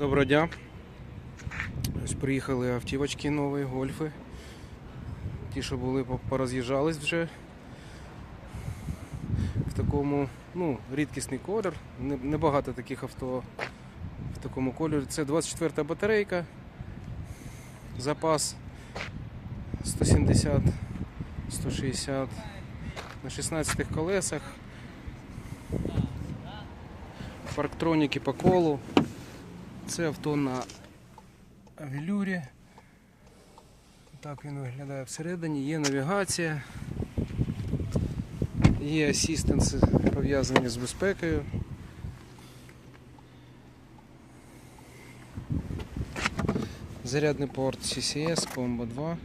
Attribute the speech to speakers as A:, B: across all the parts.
A: Доброго дня. Ось приїхали автівочки нові, гольфи. Ті, що були, по- пороз'їжджались вже. В такому, ну, рідкісний колір. Небагато таких авто в такому кольорі. Це 24-та батарейка. Запас 170 160 на 16 колесах. Парктроніки по колу. Це авто на велюрі. Так він виглядає всередині. Є навігація, є асістенси пов'язані з безпекою. Зарядний порт CCS, Combo 2,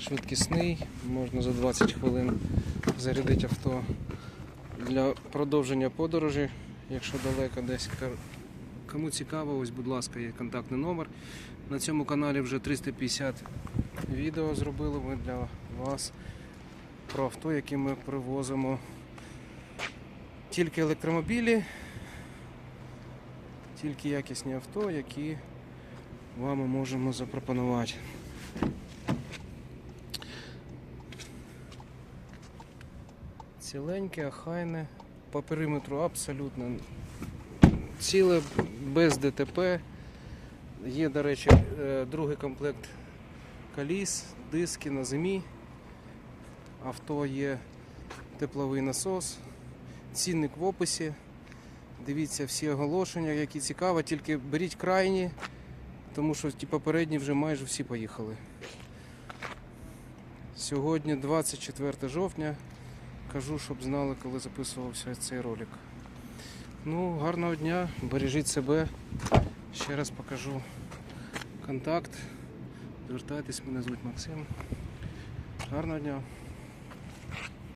A: швидкісний, можна за 20 хвилин зарядити авто для продовження подорожі, якщо далеко десь Кому цікаво, ось, будь ласка, є контактний номер. На цьому каналі вже 350 відео зробили ми для вас про авто, які ми привозимо. Тільки електромобілі, тільки якісні авто, які вам можемо запропонувати. Ціленьке, охайне, по периметру абсолютно ціле, без ДТП. Є, до речі, е, другий комплект коліс, диски на зимі. Авто є тепловий насос, цінник в описі. Дивіться всі оголошення, які цікаво, тільки беріть крайні, тому що ті попередні вже майже всі поїхали. Сьогодні 24 жовтня. Кажу, щоб знали, коли записувався цей ролик. Ну, гарного дня, бережіть себе. Ще раз покажу контакт. Звертайтесь, мене звуть Максим. Гарного дня.